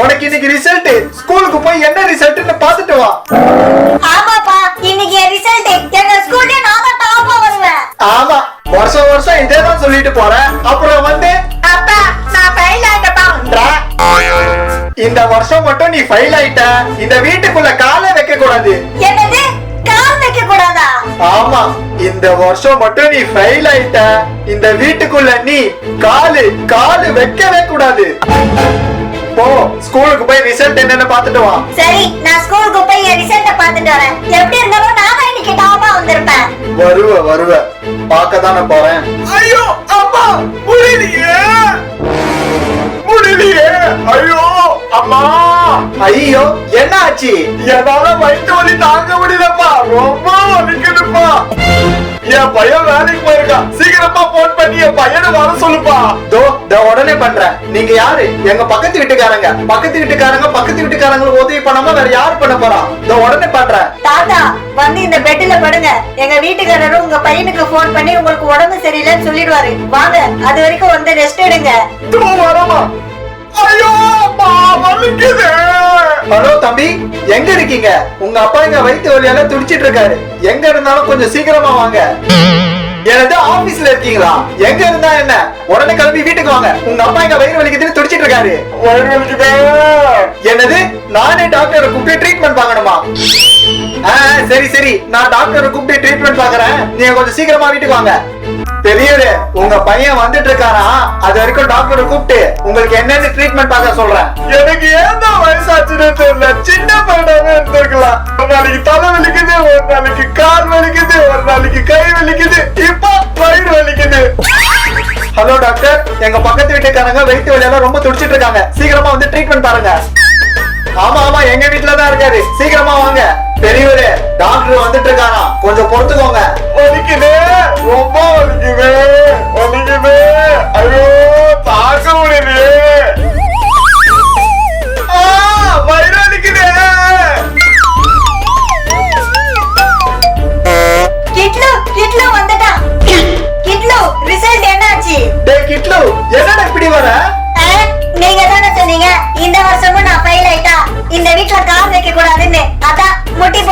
உனக்கு இன்னைக்கு ரிசல்ட் ஸ்கூலுக்கு போய் என்ன ரிசல்ட்னு பாத்துட்டு வா. ஆமாப்பா இன்னைக்கு ரிசல்ட் எங்க ஸ்கூல்ல நான் தான் டாப்பா வருவேன். ஆமா வருஷம் வருஷம் இதே தான் சொல்லிட்டு போறேன். அப்புறம் வந்து அப்பா நான் ஃபெயில் ஆயிட்டப்பான்ற இந்த வருஷம் மட்டும் நீ ஃபெயில் ஆயிட்ட. இந்த வீட்டுக்குள்ள காலை வைக்க கூடாது. என்னது? கால் வைக்க கூடாதா? ஆமா இந்த வருஷம் மட்டும் நீ ஃபெயில் ஆயிட்ட. இந்த வீட்டுக்குள்ள நீ காலு காலு வைக்கவே கூடாது. போ. ஸ்கூலுக்கு போய் ரிசல்ட் என்னன்னு பாத்துட்டு வா. சரி நான் ஸ்கூலுக்கு போய் என் ரிசல்ட்ட பார்த்துட்டு வரேன். எப்படி இருந்தாலும் நான் தான் இன்னைக்கு டாப்பா வந்திருப்பேன். வருவ வருவ. பார்க்க தானே போறேன். ஐயோ அம்மா முடியலையே. முடியலையே. ஐயோ அம்மா. ஐயோ என்ன ஆச்சு என்னால வயிற்று வலி தாங்க முடியலப்பா. ரொம்ப வலிக்குதுப்பா. என் பையன் வேலைக்கு போயிருக்கான். சீக்கிரமா போன் பண்ணி என் பையனை வர சொல்லுப்பா. தோ உடனே பண்றேன். நீங்க யாரு? எங்க பக்கத்து வீட்டுக்காரங்க. பக்கத்து வீட்டுக்காரங்க பக்கத்து வீட்டுக்காரங்களுக்கு உதவி பண்ணாம வேற யாரு பண்ண போறா? தோ உடனே பண்றேன். தாத்தா வந்து இந்த பெட்ல படுங்க. எங்க வீட்டுக்காரரும் உங்க பையனுக்கு ஃபோன் பண்ணி உங்களுக்கு உடம்பு சரியில்லைன்னு சொல்லிடுவாரு. வாங்க அது வரைக்கும் வந்து ரெஸ்ட் எடுங்க. தோ வரமா. ஐயோ வலிக்குது. ஹலோ தம்பி எங்க இருக்கீங்க? உங்க அப்பா எங்க வயிற்று வலியால துடிச்சிட்டு இருக்காரு. எங்க இருந்தாலும் கொஞ்சம் சீக்கிரமா வாங்க. எனது ஆபீஸ்ல இருக்கீங்களா? எங்க இருந்தா என்ன? உடனே கிளம்பி வீட்டுக்கு வாங்க. உங்க அப்பா எங்க வயிறு வலிக்குதுன்னு துடிச்சிட்டு இருக்காரு. வயிறு வலிக்குது. என்னது நானே டாக்டரை கூப்பிட்டு ட்ரீட்மெண்ட் ஆ, சரி சரி. நான் டாக்டரை கூப்பிட்டு ட்ரீட்மெண்ட் பாக்குறேன் நீங்க கொஞ்சம் சீக்கிரமா வீட்டுக்கு வாங்க. பெரியவரு உங்க பையன் வந்துட்டு இருக்காரா அது வரைக்கும் டாக்டரை கூப்பிட்டு உங்களுக்கு என்னென்ன ட்ரீட்மெண்ட் பார்க்க சொல்றேன். எனக்கு ஏன் வயசாச்சுன்னு தெரியல. சின்ன பையனாவே இருந்திருக்கலாம். ஒரு நாளைக்கு தலை வலிக்குது ஒரு நாளைக்கு கால் வலிக்குது ஒரு நாளைக்கு கை வலிக்குது. இப்போ வயிறு வலிக்குது. ஹலோ டாக்டர் எங்க பக்கத்து வீட்டுக்காரங்க வயிற்று வலியெல்லாம் ரொம்ப துடிச்சிட்டு இருக்காங்க. சீக்கிரமா வந்து ட்ரீட்மெண்ட் பாருங்க. ஆமா ஆமா எங்க வீட்டுல தான் இருக்காரு. சீக்கிரமா வாங்க. பெரியவரு டாக்டர் வந்துட்டு இருக்காராம் கொஞ்சம் பொறுத்துக்கோங்க. வலிக்குது ரொம்ப வலிக்குது வலிக்குது. ஐயோ.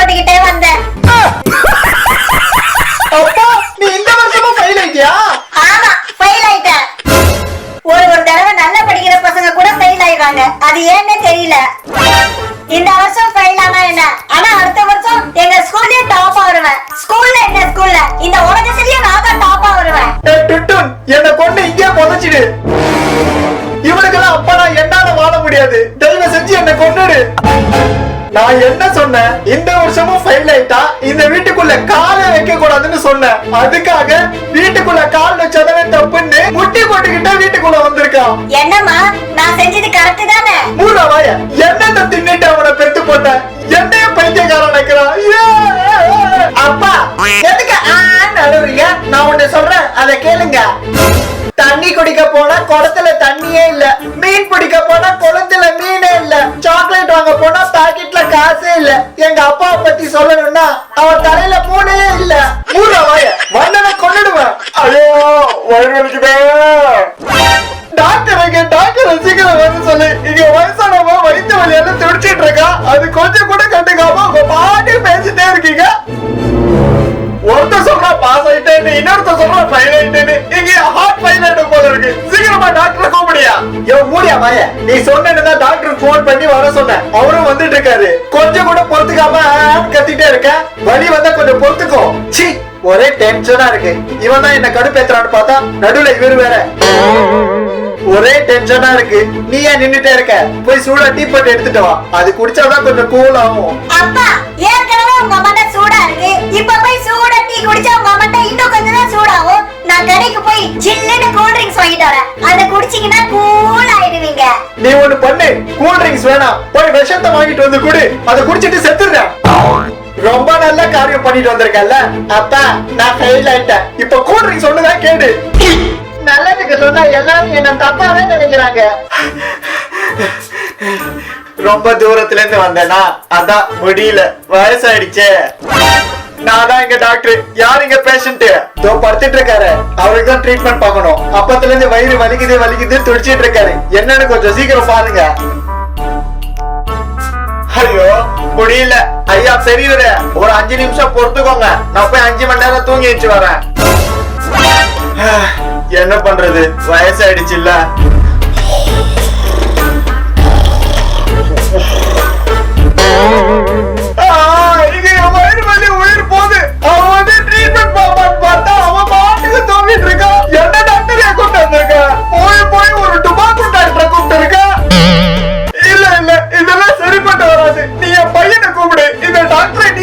போட்டுக்கிட்டே வந்தேன் அப்பா நீ இந்த வருஷமும் ஃபெயில் ஆயிட்டியா? ஆமா ஃபெயில் ஆயிட்டேன். ஒரு ஒரு தடவை நல்லா படிக்கிற பசங்க கூட ஃபெயில் ஆயிடுறாங்க. அது ஏன்னே தெரியல. இந்த வருஷம் ஃபெயில் ஆனா என்ன? ஆனா அடுத்த வருஷம் எங்க ஸ்கூல்லே டாப்பா வருவேன் ஸ்கூல்ல என்ன ஸ்கூல்ல இந்த உலகத்திலேயே நான் தான் டாப்பா வருவேன் டுட்டுன் என்னை கொண்டு இங்கே புதைச்சிடு. இவனுக்கெல்லாம் அப்பனா என்னால வாழ முடியாது. தயவு செஞ்சு என்னை கொண்டுடு நான் என்ன சொன்னேன்? இந்த வருஷமும் ஃபெயில் ஆயிட்டா இந்த வீட்டுக்குள்ள காலை வைக்க கூடாதுன்னு சொன்னேன். அதுக்காக வீட்டுக்குள்ள கால் வச்சதானே தப்புன்னு முட்டி போட்டுக்கிட்டே வீட்டுக்குள்ள வந்திருக்கான். என்னம்மா? நான் செஞ்சது கரெக்ட் தானே? மூணு வாய என்னத்தை தின்னுட்டு அவனை பெத்து போட்டேன் என்னைய பைத்தியக்காரன் நினைக்கிறான்! அப்பா எதுக்கு நான் ஒண்ணு சொல்றேன் அதை கேளுங்க. தண்ணி குடிக்க போனா குடத்துல தண்ணியே இல்ல. மீன் பிடிக்க போனா குளத்துல மீனே இல்ல. சாக்லேட் வாங்க போனா பாக்கெட்ல காசே இல்ல. எங்க அப்பாவை பத்தி சொல்லணும்னா அவர் தலையில மூணே இல்ல. மூணு வாய. வந்தனை கொண்டுடுவேன் ஐயோ வயிறு நீ சொன்னேன்னு டாக்டர் ஃபோன் பண்ணி வர சொன்னேன். அவரும் வந்துட்டு இருக்காரு கொஞ்சம் கூட பொறுத்துக்காம கத்திட்டே இருக்க வழி வந்தா கொஞ்சம் பொறுத்துக்கோ. சி ஒரே டென்ஷனா இருக்கு. இவன் தான் என்ன கடுப்பேத்துறான்னு பார்த்தா நடுவுல இவரு வேற. ஒரே டென்ஷனா இருக்கு. நீ ஏன் நின்னுட்டே இருக்க? போய் சூடா டீ போட்டு எடுத்துட்டு வா. அது குடிச்சாதான் கொஞ்சம் கூல் ஆகும். அப்பா ஏற்கனவே உங்க அம்மாட்ட சூடா இருக்கு. இப்ப போய் சூடா டீ குடிச்சா உங்க அம்மாட்ட இன்னும் கொஞ்சம் தான் சூடாகும். நான் கடைக்கு போய் ஜில்லுன்னு கூல் ட்ரிங்க்ஸ் வாங்கிட்டு வரேன். அதை குடிச்சீங்கன்னா கூல் பண்ணுவீங்க நீ ஒண்ணு பண்ணு. கூல் ட்ரிங்க்ஸ் வேணாம். போய் விஷத்தை வாங்கிட்டு வந்து குடு. அதை குடிச்சிட்டு செத்துடுறேன். ரொம்ப நல்ல காரியம் பண்ணிட்டு வந்திருக்கல அப்பா நான் ஃபெயில் ஆயிட்டேன். இப்ப கூல் ட்ரிங்க்ஸ் ஒண்ணுதான் கேடு. நல்லதுக்கு சொன்னா எல்லாரும் என்ன தப்பாவே நினைக்கிறாங்க. ரொம்ப தூரத்துல இருந்து வந்தேனா? அதான் முடியல. வயசாயிடுச்சே. நான் தான் இங்க டாக்டர் யார் இங்க பேஷண்ட் தோ படுத்துட்டு இருக்காரு அவருக்கு தான் ட்ரீட்மெண்ட் பண்ணணும் அப்பத்துல இருந்து வயிறு வலிக்குது வலிக்குது துடிச்சிட்டு இருக்காரு என்னன்னு கொஞ்சம் சீக்கிரம் பாருங்க. ஐயோ முடியல. ஐயா பெரியவரு ஒரு அஞ்சு நிமிஷம் பொறுத்துக்கோங்க. நான் போய் அஞ்சு மணி நேரம் தூங்கி வச்சு வரேன். என்ன பண்றது? வயசாயிடுச்சு இல்ல?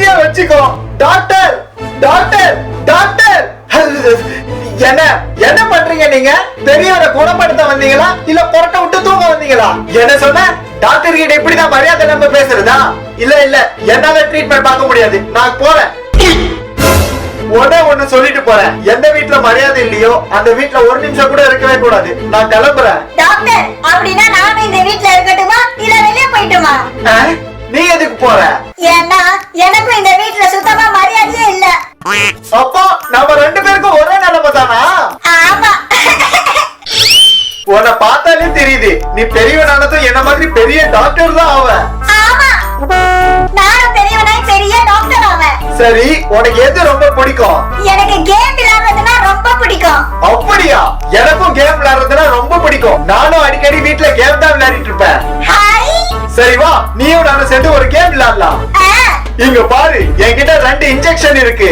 நீயே வச்சுக்கோ. Doctor doctor doctor. என்ன என்ன பண்றீங்க நீங்க? பெரியவரை குணப்படுத்த வந்தீங்களா? இல்ல புரட்ட விட்டு தூங்க வந்தீங்களா? என்ன சொன்ன? டாக்டர் கிட்ட இப்படிதான் மரியாதை நம்ம பேசுறதா? இல்ல இல்ல. என்னால ட்ரீட்மெண்ட் பார்க்க முடியாது. நான் போறேன். உடனே ஒண்ணு சொல்லிட்டு போறேன். எந்த வீட்ல மரியாதை இல்லையோ அந்த வீட்ல ஒரு நிமிஷம் கூட இருக்கவே கூடாது. நான் கிளம்புறேன். டாக்டர் அப்படின்னா நானும் இந்த வீட்ல இருக்கட்டுமா? இல்ல வெளியே போயிட்டுமா? நீ எதுக்கு போற? ஏன்னா எனக்கும் இந்த வீட்ல சுத்தமா மரியாதையே இல்ல. அப்போ நம்ம ரெண்டு பேருக்கும் ஒரே நிலைமை தானா? ஆமா. உன்னை பார்த்தாலே தெரியுது. நீ பெரியவனானதும் என்ன மாதிரி பெரிய டாக்டர் தான் ஆவ ஆமா. நானும் பெரியவனாய் பெரிய டாக்டர் ஆவேன் சரி உனக்கு எது ரொம்ப பிடிக்கும்? எனக்கு கேம் விளையாடுறதுன்னா ரொம்ப பிடிக்கும். அப்படியா? எனக்கும் கேம் விளையாடுறதுனா ரொம்ப பிடிக்கும். நானும் அடிக்கடி வீட்ல கேம் தான் விளையாடிட்டு இருப்பேன். ஹாய். சரி வா. நானும் சேர்ந்து ஒரு கேம் விளையாடலாம். இங்க பாரு என்கிட்ட ரெண்டு இன்ஜெக்ஷன் இருக்கு.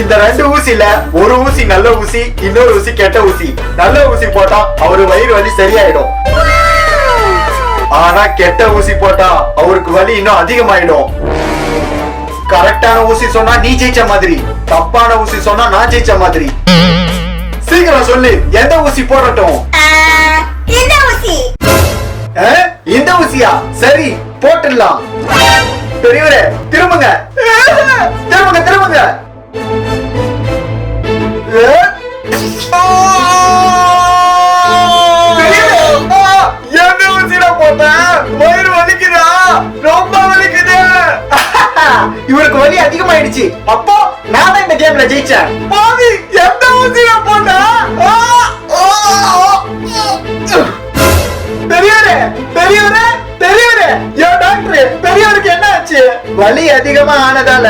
இந்த ரெண்டு ஊசில ஒரு ஊசி நல்ல ஊசி இன்னொரு ஊசி கெட்ட ஊசி. நல்ல ஊசி போட்டா அவரு வயிறு வலி சரியாயிடும். ஆனா கெட்ட ஊசி போட்டா அவருக்கு வலி இன்னும் அதிகமாயிடும். கரெக்டான ஊசி சொன்னா நீ ஜெயிச்ச மாதிரி. தப்பான ஊசி சொன்னா நான் ஜெயிச்ச மாதிரி. சீக்கிரம் சொல்லு எந்த ஊசி போடட்டும்? ஊசியா சரி போட்டுடலாம். பெரியவரே திரும்புங்க. திரும்புங்க திரும்புங்க. ரொம்ப இவருக்கு வலி அதிகமாயிடுச்சு. அப்போ நான் தான் இந்த கேம்ல ஜெயிச்சேன். பாவி எந்த ஊசியில போட்டா பெரியவரே பெரியவரே. வலி அதிகமா ஆனதால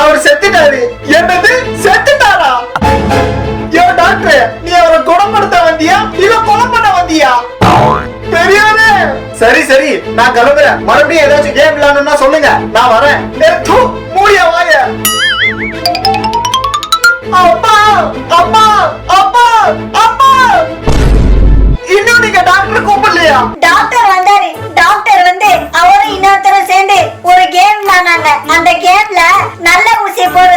அவர் செத்துட்டாரு. என்னது? செத்துட்டாரா? யோ டாக்டர் நீ அவரை குணப்படுத்த வந்தியா? இல்ல கொலை பண்ண வந்தியா? பெரியவரே சரி சரி நான் கிளம்புறேன். மறுபடியும் ஏதாச்சும் கேம் விளையாடணும்னா சொல்லுங்க. நான் வரேன். நெத்து மூடிய வாய. அப்பா அப்பா அப்பா அப்பா. இன்னும் நீங்க டாக்டர் கூப்பிடலையா? டாக்டர் வந்தாரு. டாக்டர் வந்து அவரும் இன்னொருத்தரும் சேர்ந்து ஒரு கேம் விளையாடுனாங்க அந்த கேம்ல நல்ல ஊசியை போடுறதுக்கு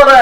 போற